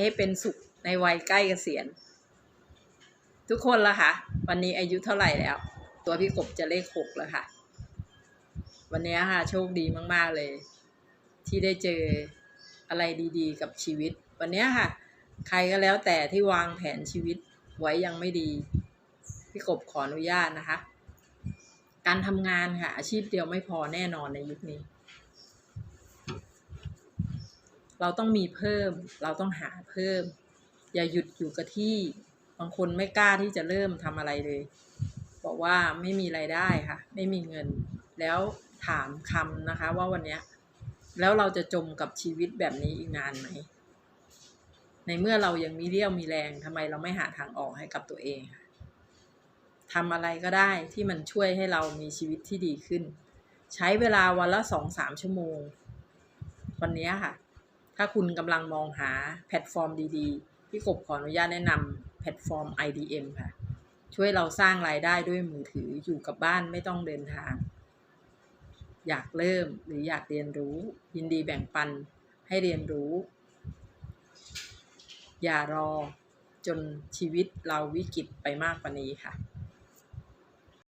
ให้เป็นสุขในวัยใกล้เกษียณ ทุกคนละค่ะวันนี้อายุเท่าไหร่แล้ว ตัวพี่กบจะเลขหกแล้วค่ะ วันนี้ค่ะโชคดีมากๆเลย ที่ได้เจออะไรดีๆ กับชีวิต วันนี้ค่ะ ใครก็แล้วแต่ที่วางแผนชีวิตไว้ยังไม่ดี พี่กบขออนุญาตนะคะ การทำงานค่ะ อาชีพเดียวไม่พอแน่นอนในยุคนี้ เราต้องมีเพิ่ม เราต้องหาเพิ่ม อย่าหยุดอยู่กับที่ บางคนไม่กล้าที่จะเริ่มทำอะไรเลย บอกว่าไม่มีไรายได้ค่ะ ไม่มีเงิน แล้วถามคำนะคะ ว่าวันนี้แล้วเราจะจมกับชีวิตแบบนี้อีกนานไหม ในเมื่อเรายังมีเรี่ยวมีแรงทำไมเราไม่หาทางออกให้กับตัวเองทำอะไรก็ได้ที่มันช่วยให้เรามีชีวิตที่ดีขึ้น ใช้เวลาวันละสองสามชั่วโมง วันนี้ค่ะ ถ้าคุณกำลังมองหาแพลตฟอร์มดีๆ พี่กบขออนุญาตแนะนำแพลตฟอร์ม IDM ค่ะ ช่วยเราสร้างรายได้ด้วยมือถืออยู่กับบ้านไม่ต้องเดินทาง อยากเริ่มหรืออยากเรียนรู้ ยินดีแบ่งปันให้เรียนรู้ อย่ารอจนชีวิตเราวิกฤตไปมากกว่านี้ค่ะ